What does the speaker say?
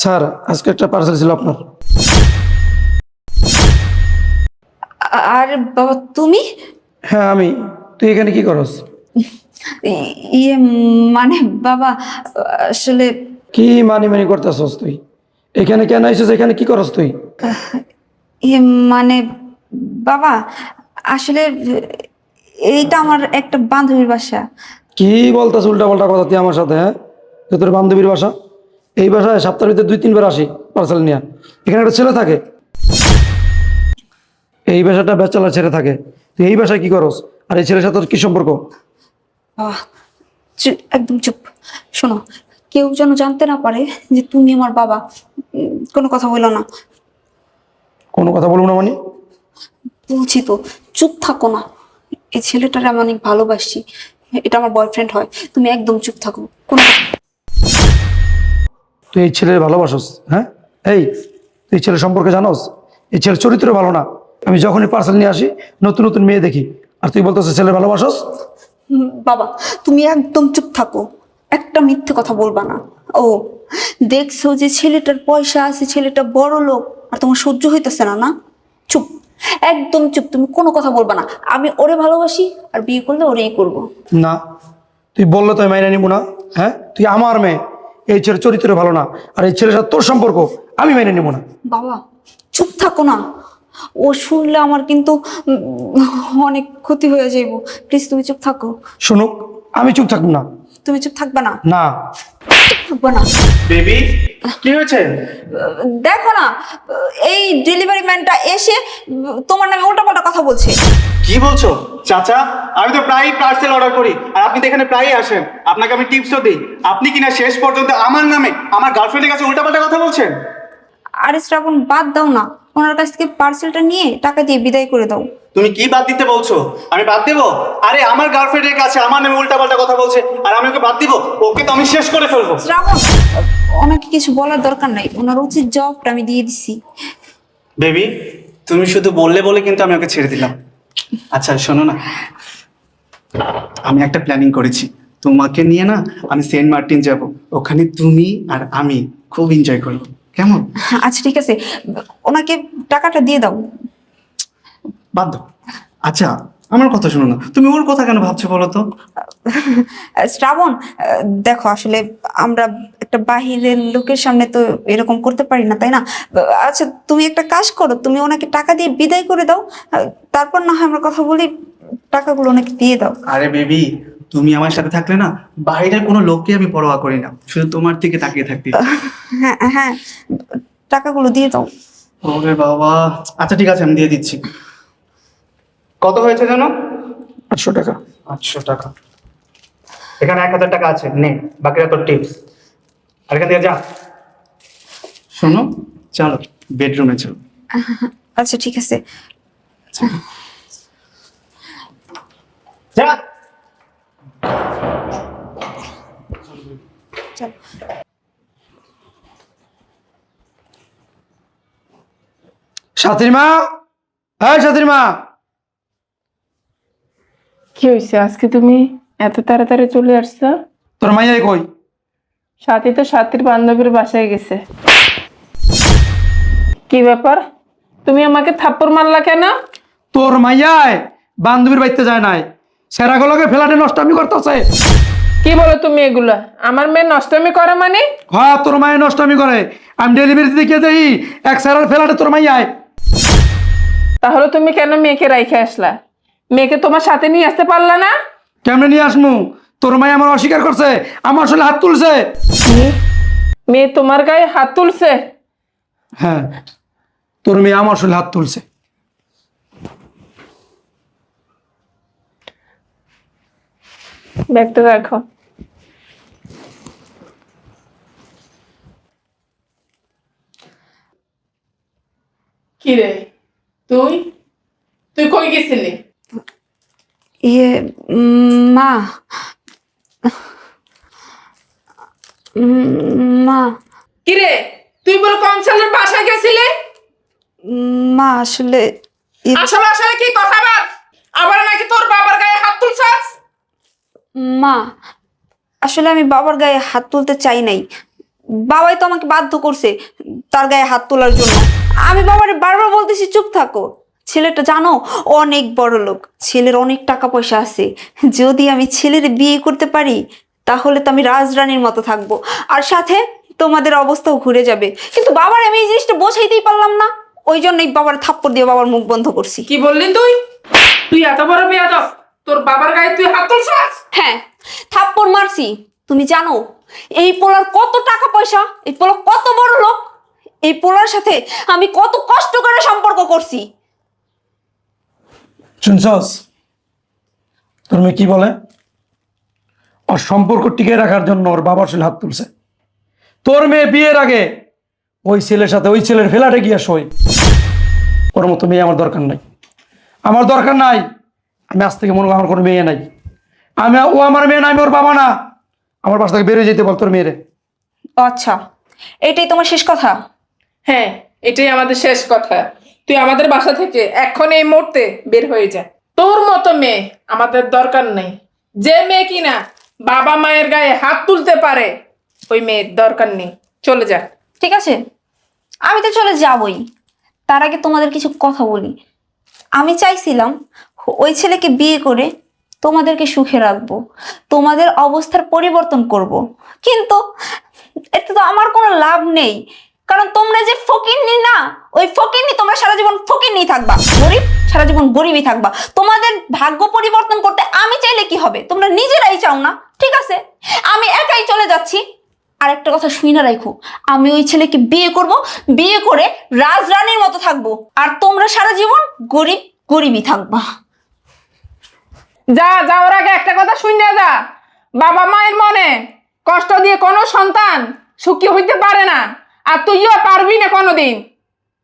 Sir আজকে একটা parcel ছিল আপনার। আর বাবা তুমি? হ্যাঁ আমি। তুই এখানে কি করস? ইয়ে মানে বাবা আসলে কি মানি মানি করতেছস তুই? এখানে কেন আইসিস? এখানে কি করস তুই? ইয়ে মানে বাবা আসলে এইটা আমার একটা বান্ধবীর বাসা। কি বলতেছ উল্টা পাল্টা কথা তুই আমার সাথে হ্যাঁ? তোর বান্ধবীর বাসা? এই বাসায় সপ্তাহের ভিতরে দুই তিনবার আসি পার্সেল নিয়ে। এখানে একটা ছেলে থাকে। এই বাসাটা বেচালা ছেলে থাকে। তুই এই বাসায় কি করস? আর এই ছেলের সাথে তোর কি সম্পর্ক? চুপ একদম চুপ। শোনো কেউ যেন জানতে না পারে যে তুমি আমার বাবা। উম, কোনো কথা বলো না। কোনো কথা বলব না মানে? বলছি তো চুপ থাকো না। এই ছেলেটার আমি অনেক ভালোবাসি। এটা আমার বয়ফ্রেন্ড হয়। তুমি একদম চুপ থাকো। কোনো কথা- তুই এই ছেলের ভালোবাসস হ্যাঁ? এই তুই ছেলের সম্পর্কে জানোস? এই ছেলের চরিত্র ভালো না। আমি যখনই পার্সেল নিয়ে আসি নতুন নতুন মেয়ে দেখি। আর তুই বলতেছিস ছেলে ভালোবাসস? বাবা তুমি একদম চুপ থাকো। একটা মিথ্যে কথা বলবা না। ও দেখছ যে ছেলেটার পয়সা আছে ছেলেটা বড় লোক আর তোমার সহ্য হইতেছে না না? চুপ একদম চুপ। তুমি কোনো কথা বলবা না। আমি ওরে ভালোবাসি আর বিয়ে করলে ওরেই করব। না তুই বললে তো মাইনে নিব না হ্যাঁ? তুই আমার মেয়ে। এই ছেলের চরিত্র ভালো না আর এই ছেলের সাথে তোর সম্পর্ক আমি মেনে নেব না। বাবা চুপ থাকো না। ও শুনলে আমার কিন্তু উম, অনেক ক্ষতি হয়ে যাইব। প্লিজ তুমি চুপ থাকো। শুনুক আমি চুপ থাকব না। তুমি চুপ থাকবে না? না। থাকবে না। বেবি কি হয়েছে? দেখো না এই ডেলিভারি ম্যানটা এসে তোমার নামে উল্টাপাল্টা কথা বলছে। কি বলছো? চাচা আমি তো প্রায়ই পার্সেল অর্ডার করি আর আপনি তো এখানে প্রায়ই আসেন। আপনাকে আমি টিপসও দিই। আপনি কিনা শেষ পর্যন্ত আমার নামে আমার গার্লফ্রেন্ডের কাছে উল্টাপাল্টা কথা বলছেন? আরে শ্রাবণ বাদ দাও না। ওনার কাছ থেকে পার্সেলটা নিয়ে টাকা দিয়ে বিদায় করে দাও। তুমি কি বাদ দিতে বলছো? আমি বাদ দেবো? আরে আমার গার্লফ্রেন্ডের কাছে আমার নামে উল্টাপাল্টা কথা বলছে আর আমি ওকে বাদ দিব? ওকে তো আমি শেষ করে ফেলব। শ্রাবণ ওনাকে কিছু বলার দরকার নাই। ওনার উচিত জবটা আমি দিয়ে দিছি। বেবি তুমি শুধু বললে বলে কিন্তু আমি ওকে ছেড়ে দিলাম। আচ্ছা শোনো না। আমি একটা প্ল্যানিং করেছি। তোমাকে নিয়ে না আমি সেন্ট মার্টিন যাব। ওখানে তুমি আর আমি খুব এনজয় করব। কেমন? আচ্ছা ঠিক আছে। ওনাকে টাকাটা দিয়ে দাও। বাদ দাও। আচ্ছা আমার কথা শোনো না। তুমি ওর কথা কেন ভাবছ বলো তো? শ্রাবণ দেখো আসলে আমরা একটা বাহিরের লোকের সামনে তো এরকম করতে পারি না তাই না? আচ্ছা তুমি একটা কাজ করো তুমি ওনাকে টাকা দিয়ে বিদায় করে দাও। তারপর না হয় আমরা কথা বলি টাকাগুলো ওনাকে দিয়ে দাও। আরে বেবি তুমি আমার সাথে থাকলে না বাইরের কোনো লোককে আমি পরোয়া করি না। শুধু তোমার থেকে তাকিয়ে থাকতে। হ্যাঁ হ্যাঁ টাকাগুলো দিয়ে দাও। ওরে বাবা। আচ্ছা ঠিক আছে আমি দিয়ে দিচ্ছি। কত হয়েছে জানো? আটশো টাকা। আটশো টাকা। এখানে এক হাজার টাকা আছে নে বাকিটা তোর টিপস আর এখান থেকে যা। শোনো চলো বেডরুমে চলো। আচ্ছা ঠিক আছে। যা। চল। সাথীর মা হ্যাঁ সাথীর মা কি হয়েছে আজকে তুমি এত তাড়াতাড়ি চলে আসছো? তোর মাইয়াই কই? সাথী তো সাথীর বান্ধবীর বাসায় গেছে। কি ব্যাপার? তুমি আমাকে থাপ্পড় মারলা কেন? তোর মাইয়ায় বান্ধবীর বাড়িতে যায় নাই। সেরাগুলোকে ফেলাটে নষ্টামি করতেছে। কি বলো তুমি এগুলা? আমার মেয়ে নষ্টমী করে মানে? হ্যাঁ তোর মায়ের নষ্টমী করে। আমি ডেলিভারি দিতে গিয়ে দেখি এক সেরার ফেলাটে তোর মাই আয়। তাহলে তুমি কেন মেয়েকে রাইখে আসলা? মেয়েকে তোমার সাথে নিয়ে আসতে পারলা না? কেমনে নিয়ে আসমু? তোর মাই আমার অস্বীকার করছে আমার আসলে হাত তুলছে। মেয়ে- মেয়ে তোমার গায়ে হাত তুলছে? হ্যাঁ তোর মেয়ে আমার আসলে হাত তুলছে। ব্যাগটা রাখো। কি রে তুই? তুই কই গেছিলি? ইয়ে উম, মা। মা। কি রে তুই বলে কমসালের বাসায় গেছিলি? উম, মা আসলে আসলে আসলে কি কথা বল? আবার নাকি তোর বাবার গায়ে হাত তুলছাস? মা, আসলে আমি বাবার গায়ে হাত তুলতে চাই নাই। বাবাই তো আমাকে বাধ্য করছে তার গায়ে হাত তোলার জন্য। আমি বাবারে বারবার বলতেছি, চুপ থাকো। ছেলেটা জানো, অনেক বড় লোক। ছেলের অনেক টাকা পয়সা আছে। যদি আমি ছেলের বিয়ে করতে পারি, তাহলে তো আমি রাজরানীর মতো থাকব। আর সাথে তোমাদের অবস্থাও ঘুরে যাবে। কিন্তু বাবার আমি এই জিনিসটা বোঝাইতেই পারলাম না। ওই জন্যই বাবার থাপ্পড় দিয়ে বাবার মুখ বন্ধ করছি। কি বললি তুই? তুই এত বড় বেয়াদব। তোর বাবার গায়ে তুই হাত তুলছাস? হ্যাঁ থাপ্পড় মারছি। তুমি জানো এই পোলার কত টাকা পয়সা এই পোলার কত বড় লোক এই পোলার সাথে আমি কত কষ্ট করে সম্পর্ক করছি। শুনছস? তোর মেয়ে কি বলে? ওর সম্পর্ক টিকে রাখার জন্য ওর বাবার ছেলে হাত তুলছে। তোর মেয়ে বিয়ের আগে ওই ছেলের সাথে ওই ছেলের ফেলাটে গিয়া শোয়। ওর মতো মেয়ে আমার দরকার নাই। আমার দরকার নাই আমি আজ থেকে মনে করি আমার কোনো মেয়ে নাই। আমি ও আমার মেয়ে না আমি ওর বাবা না। আমার বাসা থেকে বেরিয়ে যেতে বল তোর মেয়েরে। আচ্ছা এটাই তোমার শেষ কথা? হ্যাঁ এটাই আমাদের শেষ কথা। তুই আমাদের বাসা থেকে এখন এই মুহূর্তে বের হয়ে যা। তোর মতো মেয়ে আমাদের দরকার নেই। যে মেয়ে কিনা বাবা মায়ের গায়ে হাত তুলতে পারে ওই মেয়ের দরকার নেই। চলে যা। ঠিক আছে? আমি তো চলে যাবই। তার আগে তোমাদের কিছু কথা বলি। আমি চাইছিলাম ওই ছেলেকে বিয়ে করে তোমাদেরকে সুখে রাখব, তোমাদের অবস্থার পরিবর্তন করব। কিন্তু এতে তো আমার কোনো লাভ নেই। কারণ তোমরা যে ফকিরনি না, ওই ফকিরনি তোমরা সারা জীবন ফকিরনি থাকবা। গরিব, সারা জীবন গরিবই থাকবা। তোমাদের ভাগ্য পরিবর্তন করতে আমি চাইলে কি হবে? তোমরা নিজেরাই চাও না, ঠিক আছে? আমি একাই চলে যাচ্ছি। আর একটা কথা শুই না রাখো আমি ওই ছেলেকে বিয়ে করব, বিয়ে করে রাজরানীর মতো থাকব। আর তোমরা সারা জীবন গরিব, গরিবই থাকবা। যা যাওয়ার আগে একটা কথা শুনে যা। বাবা মায়ের মনে কষ্ট দিয়ে কোনো সন্তান সুখী হইতে পারে না। আর তুইও পারবি না কোনোদিন।